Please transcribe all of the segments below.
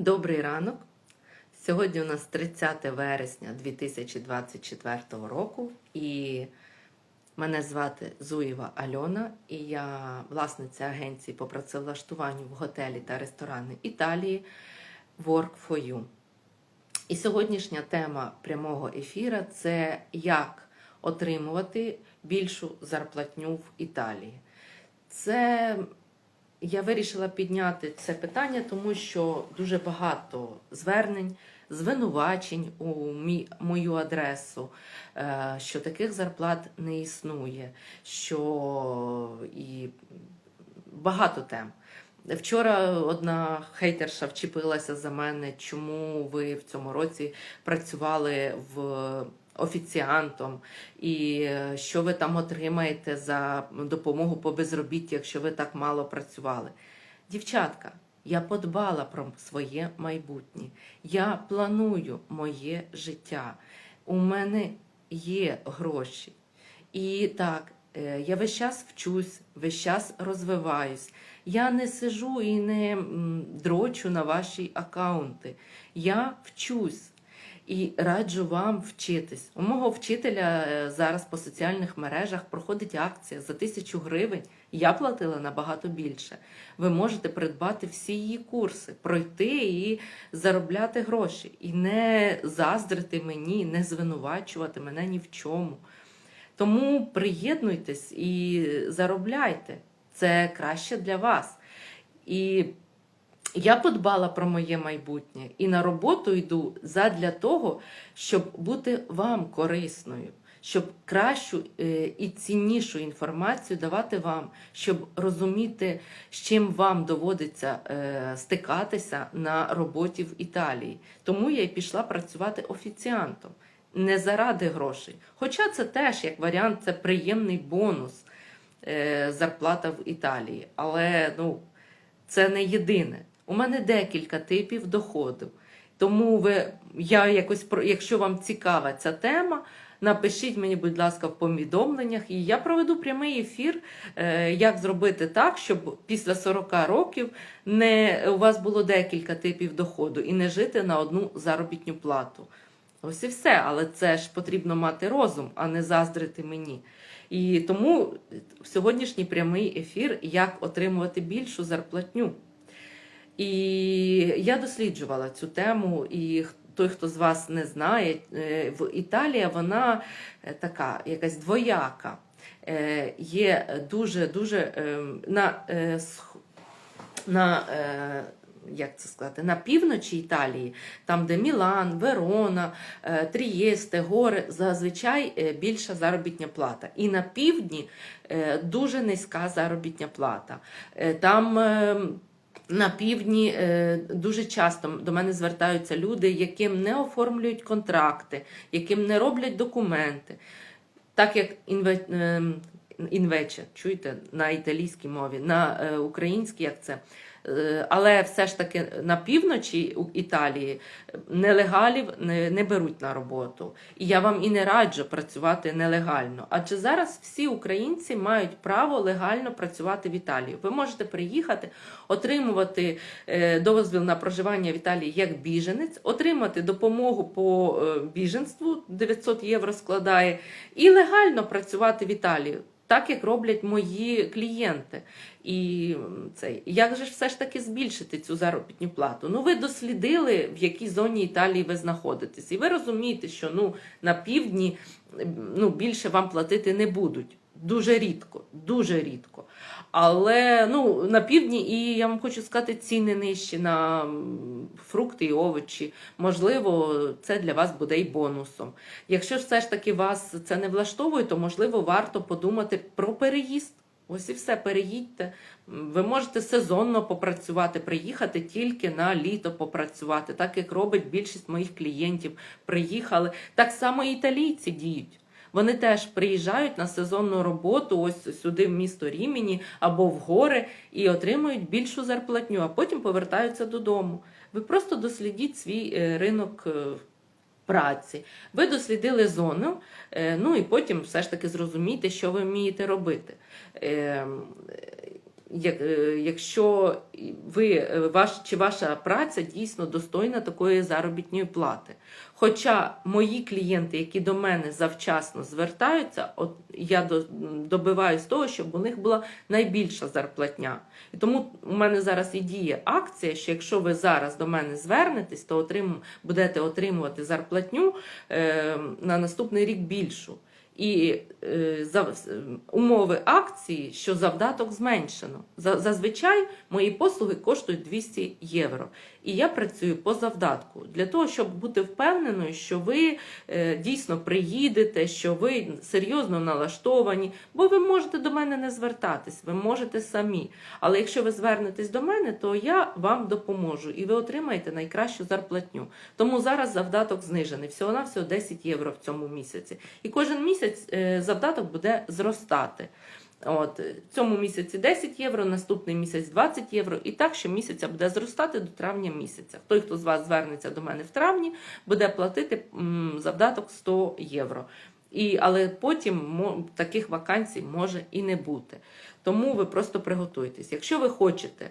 Добрий ранок. Сьогодні у нас 30 вересня 2024 року, і мене звати Зуєва Альона, і я власниця агенції по працевлаштуванню в готелі та ресторани Італії Work for You. І сьогоднішня тема прямого ефіра це як отримувати більшу зарплатню в Італії. Це я вирішила підняти це питання, тому що дуже багато звернень, звинувачень у мою адресу, е, що таких зарплат не існує, що і багато тем. Вчора одна хейтерша вчепилася за мене, чому ви в цьому році працювали в офіціантом, і е, що ви там отримаєте за допомогу по безробітті, якщо ви так мало працювали. Дівчатка, я подбала про своє майбутнє. Я планую моє життя. У мене є гроші. І так, е, я весь час вчусь, весь час розвиваюсь. Я не сижу і не дрочу на ваші акаунти. Я вчусь. І раджу вам вчитись. У мого вчителя е, зараз по соціальних мережах проходить акція за тисячу гривень. Я платила набагато більше. Ви можете придбати всі її курси, пройти і заробляти гроші. І не заздрити мені, не звинувачувати мене ні в чому. Тому приєднуйтесь і заробляйте. Це краще для вас. І я подбала про моє майбутнє і на роботу йду задля того, щоб бути вам корисною, щоб кращу е, і ціннішу інформацію давати вам, щоб розуміти, з чим вам доводиться е, стикатися на роботі в Італії. Тому я й пішла працювати офіціантом. Не заради грошей. Хоча це теж як варіант, це приємний бонус е, зарплата в Італії. Але ну, це не єдине. У мене декілька типів доходу. Тому ви, я якось, якщо вам цікава ця тема, напишіть мені, будь ласка, в повідомленнях, і я проведу прямий ефір, е, як зробити так, щоб після 40 років не, у вас було декілька типів доходу і не жити на одну заробітню плату. Ось і все, але це ж потрібно мати розум, а не заздрити мені. І тому сьогоднішній прямий ефір, як отримувати більшу зарплатню. І я досліджувала цю тему, і той, хто з вас не знає, е, в Італія вона е, така якась двояка. Е, Є дуже дуже ем, на, на як це сказати, на півночі Італії, там, де Мілан, Верона, Трієсте, гори, зазвичай більша заробітня плата. І на півдні дуже низька заробітня плата. Там е, на півдні е, дуже часто до мене звертаються люди, яким не оформлюють контракти, яким не роблять документи. Так як інве, е, інвече, чуєте, на італійській мові, на е, українській, як це. Е, Але все ж таки на півночі Італії нелегалів не, не беруть на роботу. І я вам і не раджу працювати нелегально. Адже зараз всі українці мають право легально працювати в Італії. Ви можете приїхати, отримувати е, дозвіл на проживання в Італії як біженець, отримати допомогу по е, біженству 900 євро складає, і легально працювати в Італії. Так як роблять мої клієнти. І цей як же ж все ж таки збільшити цю заробітну плату? Ну, ви дослідили, в якій зоні Італії ви знаходитесь, і ви розумієте, що ну на півдні ну, більше вам платити не будуть. Дуже рідко, дуже рідко. Але ну, на півдні, і я вам хочу сказати, ціни нижчі на фрукти і овочі. Можливо, це для вас буде і бонусом. Якщо все ж таки вас це не влаштовує, то можливо варто подумати про переїзд. Ось і все, переїдьте. Ви можете сезонно попрацювати, приїхати тільки на літо попрацювати, так як робить більшість моїх клієнтів. Приїхали. Так само і італійці діють. Вони теж приїжджають на сезонну роботу, ось сюди в місто Рімені або в гори, і отримують більшу зарплатню, а потім повертаються додому. Ви просто дослідіть свій е, ринок е, праці. Ви дослідили зону, е, ну і потім все ж таки зрозумійте, що ви вмієте робити. Е, е, якщо ви ваш чи ваша праця дійсно достойна такої заробітної плати. Хоча мої клієнти, які до мене завчасно звертаються, от я до, добиваюсь того, щоб у них була найбільша зарплатня. І тому у мене зараз і діє акція, що якщо ви зараз до мене звернетесь, то отрим, будете отримувати зарплатню е, на наступний рік більшу. І е, за, умови акції, що завдаток зменшено. За, зазвичай мої послуги коштують 200 євро. І я працюю по завдатку для того, щоб бути впевненою, що ви е, дійсно приїдете, що ви серйозно налаштовані, бо ви можете до мене не звертатись, ви можете самі. Але якщо ви звернетесь до мене, то я вам допоможу і ви отримаєте найкращу зарплатню. Тому зараз завдаток знижений, всього на всього 10 євро в цьому місяці. І кожен місяць е, завдаток буде зростати. От в цьому місяці 10 євро, наступний місяць 20 євро, і так щомісяця буде зростати до травня місяця. Той, хто з вас звернеться до мене в травні, буде платити завдаток 100 євро. І, але потім таких вакансій може і не бути. Тому ви просто приготуйтесь. Якщо ви хочете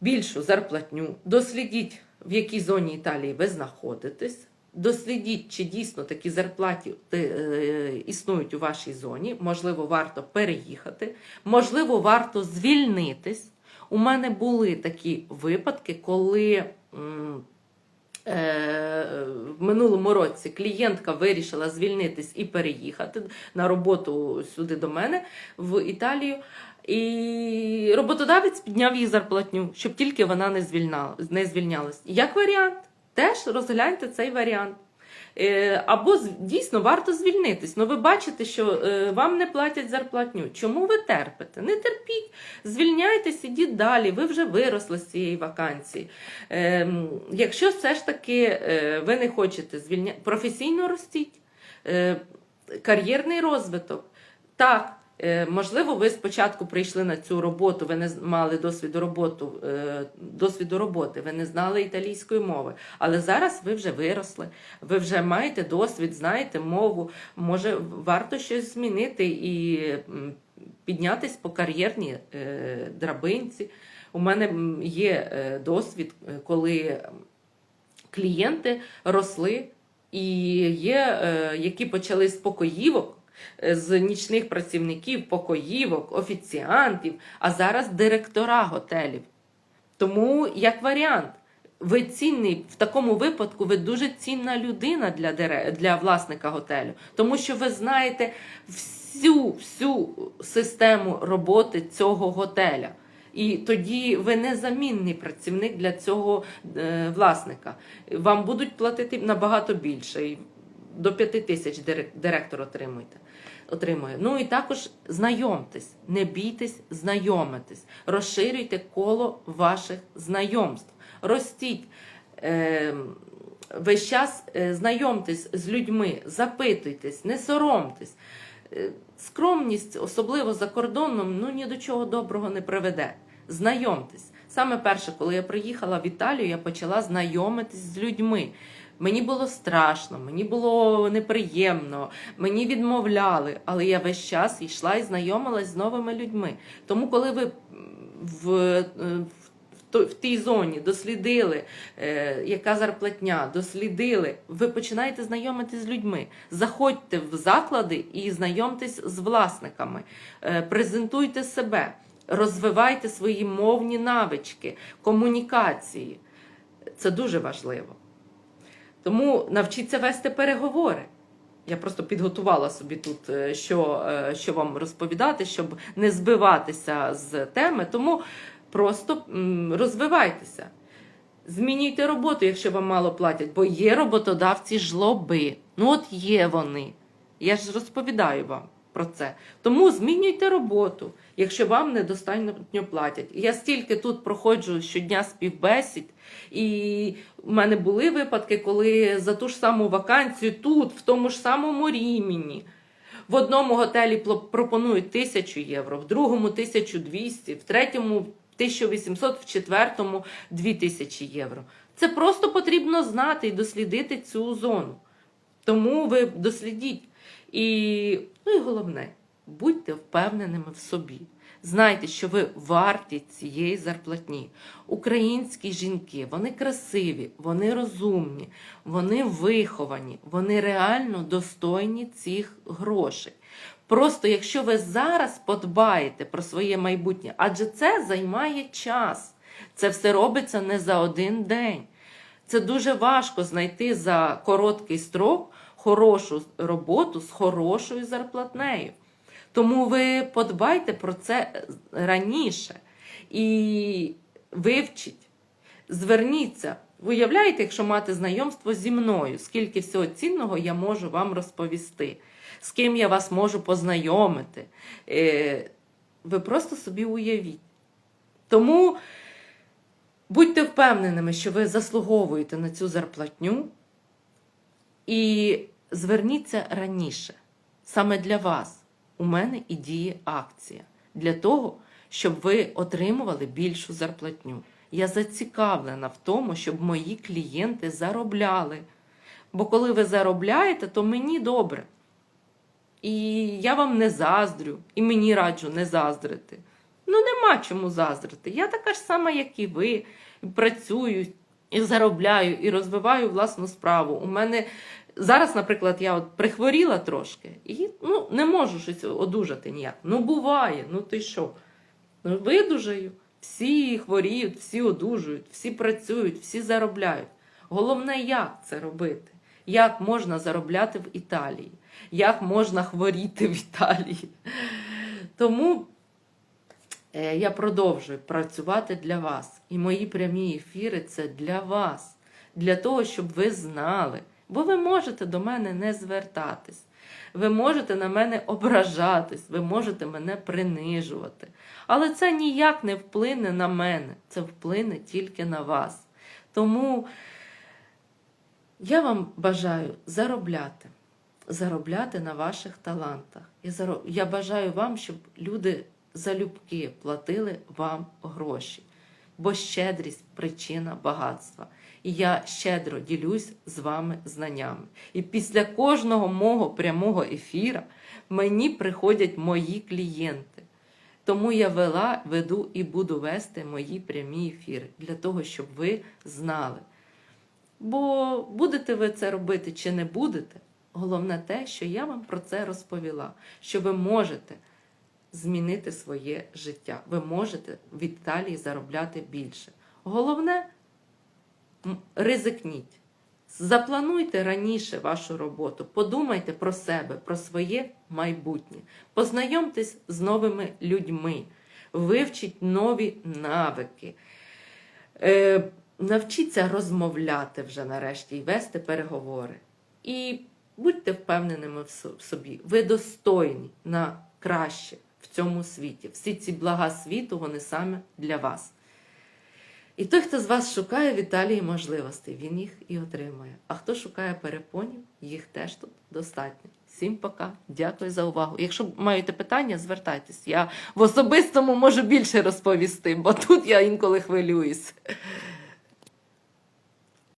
більшу зарплатню, дослідіть, в якій зоні Італії ви знаходитесь. Дослідіть, чи дійсно такі зарплати е, існують у вашій зоні. Можливо, варто переїхати, можливо, варто звільнитись. У мене були такі випадки, коли е, в минулому році клієнтка вирішила звільнитись і переїхати на роботу сюди до мене в Італію. І роботодавець підняв їй зарплатню, щоб тільки вона не звільнялась. Як варіант, теж розгляньте цей варіант. Е, Або дійсно варто звільнитись. Ну ви бачите, що е, вам не платять зарплатню. Чому ви терпите? Не терпіть, звільняйтесь, ідіть далі. Ви вже виросли з цієї вакансії. Е, Якщо все ж таки е, ви не хочете звільняти, професійно ростіть, кар'єрний розвиток. Так, можливо, ви спочатку прийшли на цю роботу, ви не мали досвіду роботу, е, досвіду роботи, ви не знали італійської мови. Але зараз ви вже виросли, ви вже маєте досвід, знаєте мову. Може, варто щось змінити і піднятись по кар'єрній е, драбинці. У мене є е, досвід, е, коли клієнти росли, і є, е, які почали з покоївок, е, з нічних працівників, покоївок, офіціантів, а зараз директора готелів. Тому як варіант. Ви цінний в такому випадку, ви дуже цінна людина для для власника готелю, тому що ви знаєте всю всю систему роботи цього готеля. І тоді ви незамінний працівник для цього е, власника. Вам будуть платити набагато більше. До 5 тисяч директор отримуєте. Отримує. Ну і також знайомтесь, не бійтесь знайомитись, розширюйте коло ваших знайомств, ростіть. Е, весь час е, знайомтесь з людьми, запитуйтесь, не соромтесь. Е, Скромність, особливо за кордоном, ну ні до чого доброго не приведе. Знайомтесь. Саме перше, коли я приїхала в Італію, я почала знайомитись з людьми. Мені було страшно, мені було неприємно, мені відмовляли, але я весь час йшла і знайомилась з новими людьми. Тому, коли ви в, е, в тій зоні дослідили, е, яка зарплатня, дослідили, ви починаєте знайомитись з людьми. Заходьте в заклади і знайомтесь з власниками, Е, презентуйте себе, розвивайте свої мовні навички, комунікації. Це дуже важливо. Тому навчіться вести переговори. Я просто підготувала собі тут, е, що, е, що вам розповідати, щоб не збиватися з теми. Тому просто розвивайтеся. Змінюйте роботу, якщо вам мало платять, бо є роботодавці жлоби. Ну от є вони. Я ж розповідаю вам про це. Тому змінюйте роботу, якщо вам недостатньо платять. Я стільки тут проходжу щодня співбесід, і в мене були випадки, коли за ту ж саму вакансію тут, в тому ж самому Рімені. В одному готелі пропонують 1000 євро, в другому 1200, в третьому 1800, в четвертому 2000 євро. Це просто потрібно знати і дослідити цю зону. Тому ви дослідіть. І, ну і головне, будьте впевненими в собі. Знайте, що ви варті цієї зарплатні. Українські жінки, вони красиві, вони розумні, вони виховані, вони реально достойні цих грошей. Просто якщо ви зараз подбаєте про своє майбутнє, адже це займає час. Це все робиться не за один день. Це дуже важко знайти за короткий строк хорошу роботу з хорошою зарплатнею. Тому ви подбайте про це раніше і вивчіть, зверніться. Уявляєте, якщо мати знайомство зі мною, скільки всього цінного я можу вам розповісти, з ким я вас можу познайомити. Е, Ви просто собі уявіть. Тому будьте впевненими, що ви заслуговуєте на цю зарплатню і зверніться раніше. Саме для вас у мене і діє акція для того, щоб ви отримували більшу зарплатню. Я зацікавлена в тому, щоб мої клієнти заробляли. Бо коли ви заробляєте, то мені добре. І я вам не заздрю, і мені раджу не заздрити. Ну, нема чому заздрити. Я така ж сама, як і ви, працюю, і заробляю, і розвиваю власну справу. У мене зараз, наприклад, я от прихворіла трошки і ну, не можу щось одужати ніяк. Ну, буває, ну ти що? Ну, видужаю. Всі хворіють, всі одужують, всі працюють, всі заробляють. Головне, як це робити? Як можна заробляти в Італії? Як можна хворіти в Італії? Тому е, я продовжую працювати для вас. І мої прямі ефіри це для вас, для того, щоб ви знали. Бо ви можете до мене не звертатись. Ви можете на мене ображатись, ви можете мене принижувати. Але це ніяк не вплине на мене, це вплине тільки на вас. Тому я вам бажаю заробляти, заробляти на ваших талантах. Я, заро... я бажаю вам, щоб люди залюбки платили вам гроші, бо щедрість причина багатства. І я щедро ділюсь з вами знаннями. І після кожного мого прямого ефіра мені приходять мої клієнти. Тому я вела, веду і буду вести мої прямі ефіри для того, щоб ви знали. Бо будете ви це робити чи не будете, головне те, що я вам про це розповіла, що ви можете змінити своє життя. Ви можете в Італії заробляти більше. Головне ризикніть. Заплануйте раніше вашу роботу, подумайте про себе, про своє майбутнє. Познайомтесь з новими людьми, вивчіть нові навики. Е, навчіться розмовляти вже нарешті і вести переговори. І будьте впевненими в собі. Ви достойні на краще в цьому світі. Всі ці блага світу, вони саме для вас. І той, хто з вас шукає в Італії можливостей, він їх і отримує. А хто шукає перепонів, їх теж тут достатньо. Всім пока. Дякую за увагу. Якщо маєте питання, звертайтесь. Я в особистому можу більше розповісти, бо тут я інколи хвилююсь.